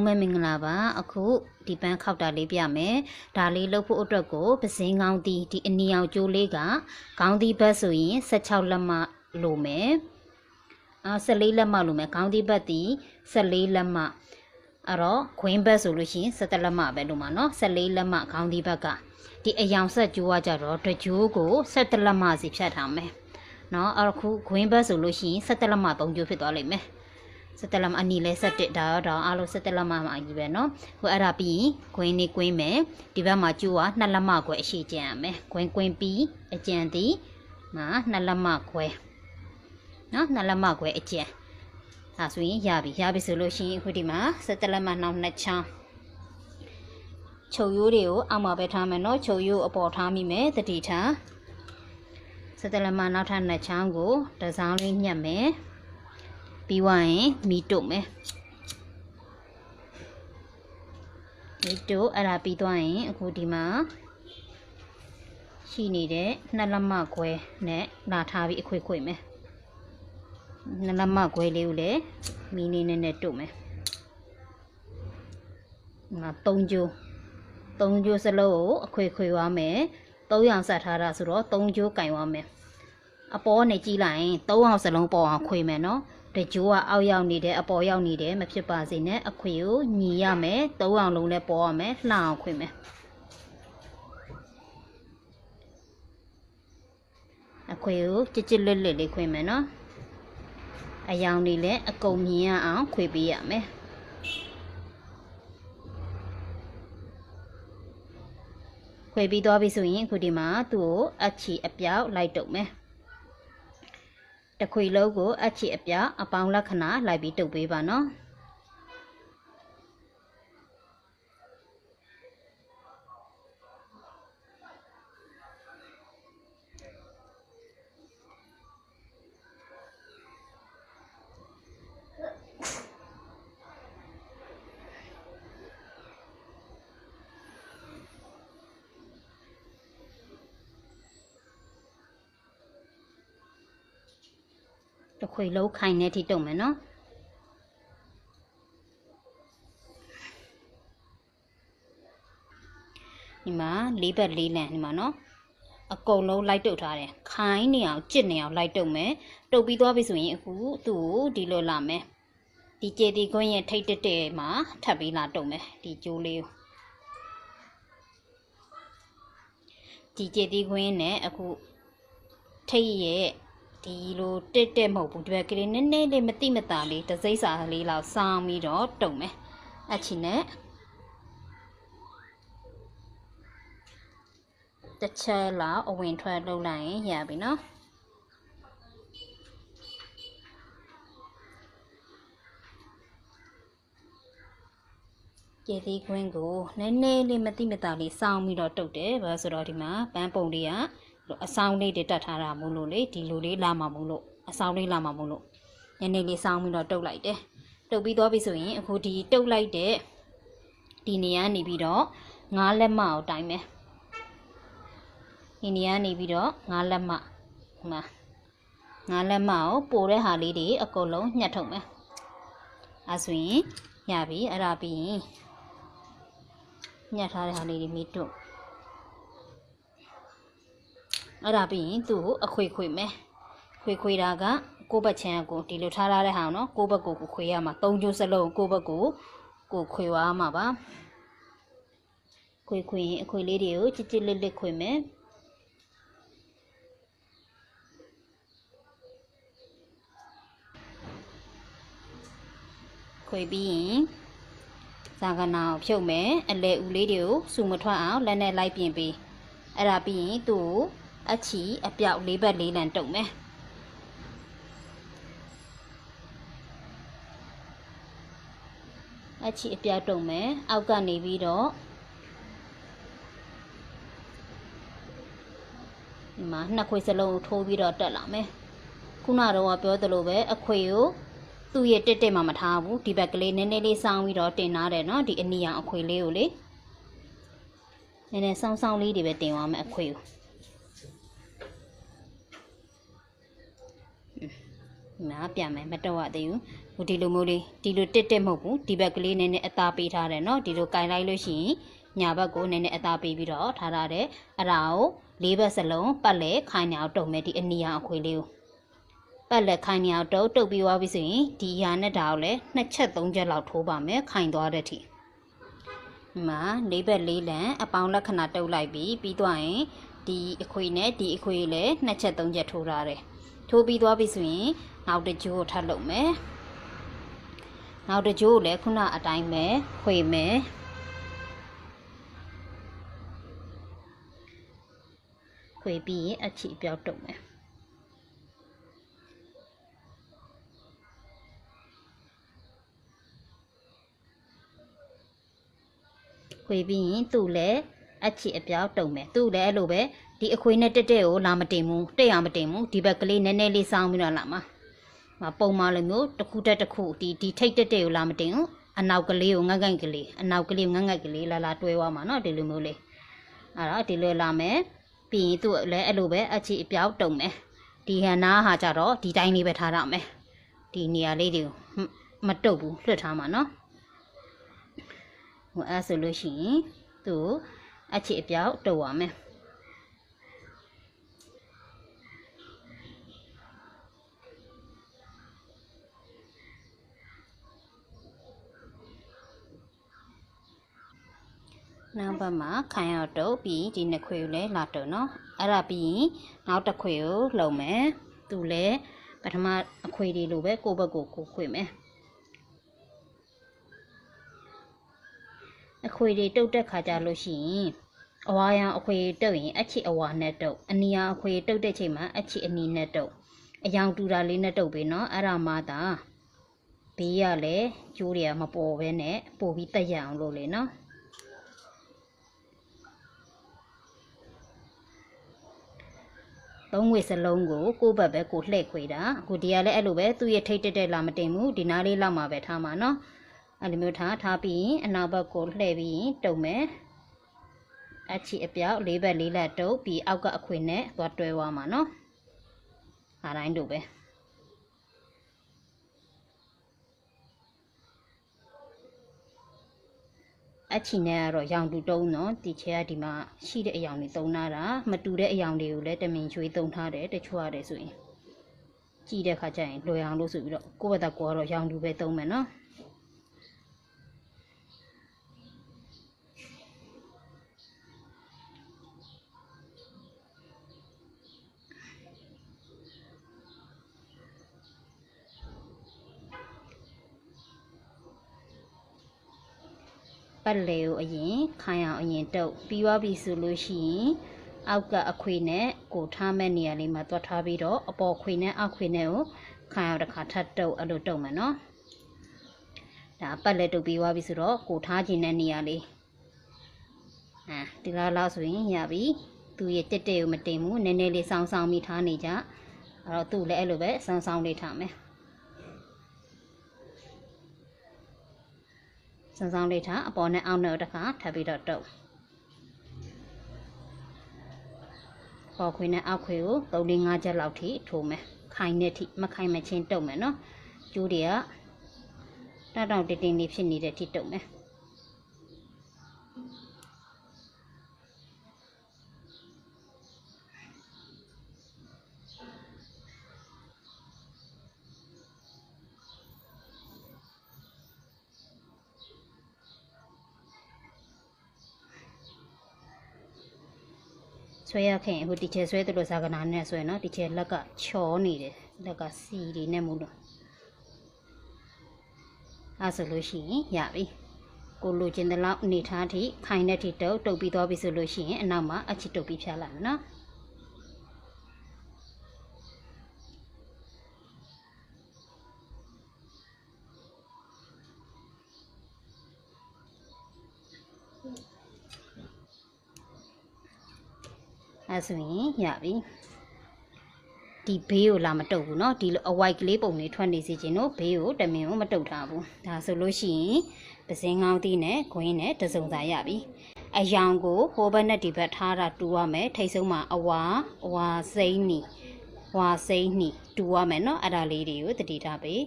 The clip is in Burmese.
လုံးပဲမင်္ဂလာပါအခုဒီပန်းခောက်တာလေးပြမယ်ဒါလေးလုပ်ဖို့အတွက်ကိုပစင်းကောင်းတီဒီအနီအောင်ကျိုးလေးကခေါင်းတီဘတ်ဆိုရင်16လက်မလိုမယ်အာ14လက်မလိုမယ်ခေါင်းတီဘတ်တီ14လက်မအဲ့တော့ခွင်းဘတ်ဆိုလို့ရှိရင်17လက်မပဲလိုမှာနော်14လက်မခေါင်းတီဘတ်ကဒီအယောင်ဆက်ကျိုးကကြတော့တကြိုးကို17လက်မစီဖြတ်ထားမယ်နော်အဲ့တော့ခုခွင်းဘတ်ဆိုလို့ရှိရင်17လက်မ3ကျိုးဖြစ်သွားလိမ့်မယ် စက်တလမ်အနီလဲဆက်တစ်ဒါတော့ဒါအားလုံးစက်တလမ်မှာအကြီးပဲเนาะဟိုအဲ့ဒါပြီးဂွင်းနေကွင်းမယ်ဒီဘက်မှာကျိုးကနှစ်လက်မခွဲအရှိကျန်ရမယ်ဂွင်းကွင်းပြီးအကျန်သည်မှာနှစ်လက်မခွဲเนาะနှစ်လက်မခွဲအကျန်ဒါဆိုရင်ရပြီရပြီဆိုလို့ရှိရင်အခုဒီမှာစက်တလက်မနောက်နှစ်ချောင်းချုပ်ရိုးတွေကိုအောက်မှာပဲထားမယ်เนาะချုပ်ရိုးအပေါ်ထားမိမယ်တတိထားစက်တလက်မနောက်ထပ်နှစ်ချောင်းကိုတစောင်းလေးညှက်မယ် ပြီးွားရင်မီတုတ်မယ်မီတုတ်အဲ့ဒါပြီးသွားရင်အခုဒီမှာရှိနေတဲ့နှစ်လက်မခွဲနဲ့လာထားပြီးအခွေခွေမယ်နှစ်လက်မခွဲလေးကိုလည်းမီနေနဲ့နဲ့တုတ်မယ်ငါ၃ကျိုး၃ကျိုးစလုံးကိုအခွေခွေသွားမယ်၃ရောင်ဆက်ထားတာဆိုတော့၃ကျိုးကင်သွားမယ်အပေါ်နေကြည့်လိုက်ရင်၃အောင်စလုံးပေါ်အောင်ခွေမယ်နော် တကြိုးကအောက်ရောက်နေတယ်အပေါ်ရောက်နေတယ်မဖြစ်ပါစေနဲ့အခွေကိုညီရမယ်၃အောင်လုံးလည်းပေါ်ရမယ်လှအောင်ခွေမယ်အခွေကိုကြစ်ကြစ်လွတ်လွတ်လေးခွေမယ်နော်အယောင်တွေလည်းအကုန်မြင်ရအောင်ခွေပေးရမယ်ခွေပြီးသွားပြီဆိုရင်အခုဒီမှာသူ့ကိုအချီအပြောက်လိုက်တုပ်မယ် တခွေလုံးကိုအချစ်အပြအပေါင်းလက္ခဏာလိုက်ပြီးတုပ်ပေးပါနော် တခွေလုံးခိုင်နေထိတုံမယ်နော်ဒီမှာလေးဘက်လေးလံဒီမှာနော်အကုန်လုံးလိုက်တုတ်ထားတယ်ခိုင်းနေအောင်ကြစ်နေအောင်လိုက်တုတ်မယ်တုတ်ပြီးသွားပြီဆိုရင်အခုသူ့ကိုဒီလိုလာမယ်ဒီကျေတီခွင်းရဲ့ထိတ်တက်တဲ့မှာထပ်ပြီးလာတုတ်မယ်ဒီကျိုးလေးကိုဒီကျေတီခွင်းနဲ့အခုထိတ်ရဲ့ ဒီလိုတက်တက်မဟုတ်ဘူးဒီဘက်ကလေးနည်းနည်းလေးမတိမတာလေးတစိမ့်စာလေးလောက်စောင်းပြီးတော့တုံမယ်အချီနဲ့တစ်ချက်လောက်အဝင်ထွက်လုပ်လိုက်ရင်ရပြီနော်ကျေသေးခွင်းကိုနည်းနည်းလေးမတိမတာလေးစောင်းပြီးတော့တုတ်တယ်ဘာဆိုတော့ဒီမှာပန်းပုံလေးက အဆောင်လေးတွေတက်ထားတာမို့လို့လေဒီလိုလေးလာမှာမို့လို့အဆောင်လေးလာမှာမို့လို့နည်းနည်းလေးစောင်းပြီးတော့တုတ်လိုက်တယ်တုတ်ပြီးသွားပြီဆိုရင်အခုဒီတုတ်လိုက်တဲ့ဒီနေရာနေပြီးတော့ငါးလက်မကိုတိုင်းမယ်ဒီနေရာနေပြီးတော့ငါးလက်မဟိုမှာငါးလက်မကိုပိုတဲ့ဟာလေးတွေအကုန်လုံးညှက်ထုတ်မယ်အဲဆိုရင်ရပြီအဲ့ဒါပြီးရင်ညှက်ထားတဲ့ဟာလေးတွေမိတုတ် အဲ့ဒါပြီးရင်သူ့ကိုအခွေခွေမယ်ခွေခွေတာကကိုယ့်ဘက်ချမ်းကိုဒီလိုထားထားတဲ့ဟာနော်ကိုယ့်ဘက်ကိုကိုခွေရမှာ၃ကျိုးစလုံးကိုယ့်ဘက်ကိုကိုခွေဝါမှာပါခွေခွေရင်အခွေလေးတွေကိုချစ်ချစ်လစ်လစ်ခွေမယ်ခွေပြီးရင်ဇာကနာကိုဖြုတ်မယ်အလဲဦးလေးတွေကိုစူမထွက်အောင်လက်နဲ့လိုက်ပြင်ပြီးအဲ့ဒါပြီးရင်သူ့ကို အချီအပြောက်လေးဘက်လေးလံတုံမယ်အချီအပြောက်တုံမယ်အောက်ကနေပြီးတော့ဒီမှာနှစ်ခွေစလုံးကိုထိုးပြီးတော့တက်လာမယ်ခုနတော့ပြောသလိုပဲအခွေကိုသူ့ရဲ့တက်တက်မှမထားဘူးဒီဘက်ကလေးနည်းနည်းလေးစောင်းပြီးတော့တင်ထားတယ်နော်ဒီအနီရောင်အခွေလေးကိုလေနည်းနည်းစောင်းစောင်းလေးတွေပဲတင်သွားမယ်အခွေကို ဒီမှာပြန်မယ်မတော့ရသေးဘူးဟိုဒီလိုမျိုးလေးဒီလိုတစ်တစ်မဟုတ်ဘူးဒီဘက်ကလေးနည်းနည်းအသားပေးထားတယ်နော်ဒီလိုကင်လိုက်လို့ရှိရင်ညာဘက်ကိုနည်းနည်းအသားပေးပြီးတော့ထားထားတယ်အဲ့ဒါကိုလေးဘက်စလုံးပတ်လဲခိုင်နေအောင်တုံမယ်ဒီအနီရောင်အခွေလေးကိုပတ်လက်ခိုင်နေအောင်တုပ်တုပ်ပြီးသွားပြီဆိုရင်ဒီရာနဲ့ဒါကိုလည်းနှစ်ချက်သုံးချက်လောက်ထိုးပါမယ်ခိုင်သွားတဲ့ထိဒီမှာလေးဘက်လေးလံအပေါင်းလက္ခဏာတုပ်လိုက်ပြီးပြီးသွားရင်ဒီအခွေနဲ့ဒီအခွေလည်းနှစ်ချက်သုံးချက်ထိုးထားတယ် ထိုးပြီးသွားပြီဆိုရင်နောက်တစ်ကြိုးကိုထပ်လုပ်မယ်နောက်တစ်ကြိုးကိုလည်းခုနအတိုင်းပဲခွေမယ်ခွေပြီးရင်အချီပြောက်တုံမယ်ခွေပြီးရင်သူ့လည်း အချစ်အပြောက်တုံမယ်သူ့လည်းအဲ့လိုပဲဒီအခွေနဲ့တက်တက်ကိုလာမတင်ဘူးတက်ရမတင်ဘူးဒီဘက်ကလေးနည်းနည်းလေးစောင်းပြီးတော့လာမှာမပုံမလိုမျိုးတစ်ခုတက်တစ်ခုဒီဒီထိတ်တက်တက်ကိုလာမတင်ဘူးအနောက်ကလေးကိုငတ်ငတ်ကလေးအနောက်ကလေးငတ်ငတ်ကလေးလာလာတွဲသွားမှာနော်ဒီလိုမျိုးလေးအဲ့တော့ဒီလိုလာမယ်ပြီးရင်သူ့လည်းအဲ့လိုပဲအချစ်အပြောက်တုံမယ်ဒီဟန်နာဟာကြတော့ဒီတိုင်းလေးပဲထားရမယ်ဒီနေရာလေးတွေကိုမတုတ်ဘူးလွတ်ထားမှာနော်ဟိုအဲဆိုလို့ရှိရင်သူ့ အချီအပြောက်တုတ်ရမယ်နောက်ဘက်မှာခိုင်ရောက်တုပ်ပြီးဒီနှစ်ခွေကိုလည်းလာတုပ်နော်အဲ့ဒါပြီးရင်နောက်တစ်ခွေကိုလှုံမယ်သူလည်းပထမအခွေတွေလိုပဲကိုယ့်ဘက်ကိုကိုယ်ခွေမယ် အခွေတွေတုပ်တဲ့ခါကြလို့ရှိရင်အဝါရောင်အခွေတုပ်ရင်အချစ်အဝါနဲ့တုပ်အနီရောင်အခွေတုပ်တဲ့ချိန်မှာအချစ်အနီနဲ့တုပ်အယောင်တူတာလေးနဲ့တုပ်ပြီနော်အဲ့ဒါမှသာဘေးရလဲကျိုးတွေကမပေါ်ဘဲနဲ့ပို့ပြီးတက်ရအောင်လို့လေနော်သုံးငွေစလုံးကိုကိုယ့်ဘက်ပဲကိုလှည့်ခွေတာအခုဒီကလည်းအဲ့လိုပဲသူ့ရဲ့ထိတ်တက်တက်လာမတင်ဘူးဒီနားလေးလောက်မှာပဲထားမှာနော် အဲ့လိုမျိုးထားထားပြီးရင်အနောက်ဘက်ကိုလှည့်ပြီးရင်တုံမယ်အချီအပြောက်လေးဘက်လေးလက်တုပ်ပြီးအောက်ကအခွေနဲ့သွားတွဲသွားမှာနော်အားတိုင်းတို့ပဲအချီနဲ့ကတော့ရောင်တူတုံးနော်ဒီချဲကဒီမှာရှိတဲ့အယောင်တွေတုံးထားတာမတူတဲ့အယောင်တွေကိုလည်းတမင်ချွေးတုံးထားတယ်တချို့ရတယ်ဆိုရင်ကြည့်တဲ့ခါကျရင်လွယ်အောင်လို့ဆိုပြီးတော့ကိုယ့်ဘက်ကကိုကတော့ရောင်တူပဲတုံးမယ်နော် ပတ်လေကိုအရင်ခိုင်အောင်အရင်တုပ်ပြီးသွားပြီဆိုလို့ရှိရင်အောက်ကအခွေနဲ့ကိုထားမဲ့နေရာလေးမှာတွတ်ထားပြီးတော့အပေါ်ခွေနဲ့အောက်ခွေနဲ့ကိုခိုင်အောင်တစ်ခါထပ်တုပ်အဲ့လိုတုပ်မယ်နော်ဒါပတ်လေတုပ်ပြီးသွားပြီဆိုတော့ကိုထားခြင်းတဲ့နေရာလေးအာဒီလားလားဆိုရင်ရပြီသူရဲ့တက်တက်ကိုမတင်ဘူးနည်းနည်းလေးစောင်းစောင်းမိထားနေကြအဲ့တော့သူ့လည်းအဲ့လိုပဲစောင်းစောင်းလေးထားမယ် စမ်းဆောင်လေးထားအပေါ်နဲ့အောက်နဲ့တစ်ခါထပ်ပြီးတော့တုပ်ပေါ်ခွေနဲ့အောက်ခွေကို3 4 5ချက်လောက်ထိထိုးမယ်ခိုင်တဲ့ထိမခိုင်မချင်းတုပ်မယ်နော်ကျိုးတွေကတောက်တောက်တင်းတင်းလေးဖြစ်နေတဲ့ထိတုပ်မယ် ဆွဲရခင်ဟိုတီချဲဆွဲတယ်လို့ဇာကနာနဲ့ဆွဲနော်တီချဲလက်ကချောနေတယ်လက်ကစီတွေနဲ့မို့လို့အဲဆိုလို့ရှိရင်ရပြီကိုလိုချင်တဲ့လောက်အနေထားထိခိုင်တဲ့ထိတုပ်တုပ်ပြီးသွားပြီဆိုလို့ရှိရင်အနောက်မှာအချစ်တုပ်ပြီးဖြားလိုက်မယ်နော် အဲဆိုရင်ရပြီဒီဘေးကိုလာမတုပ်ဘူးเนาะဒီလိုအဝိုက်ကလေးပုံလေးထွက်နေစီခြင်းတို့ဘေးကိုတမင်ကိုမတုပ်ထားဘူးဒါဆိုလို့ရှိရင်ပစင်းကောင်းသီးနဲ့ခွင်းနဲ့တစုံစာရပြီအယောင်ကိုဟိုဘက်နဲ့ဒီဘက်ထားတာတူရမယ်ထိတ်ဆုံးမှာအဝါအဝါစိမ့်နီဝါစိမ့်နီတူရမယ်เนาะအဲ့ဒါလေးတွေကိုတတိထားပေး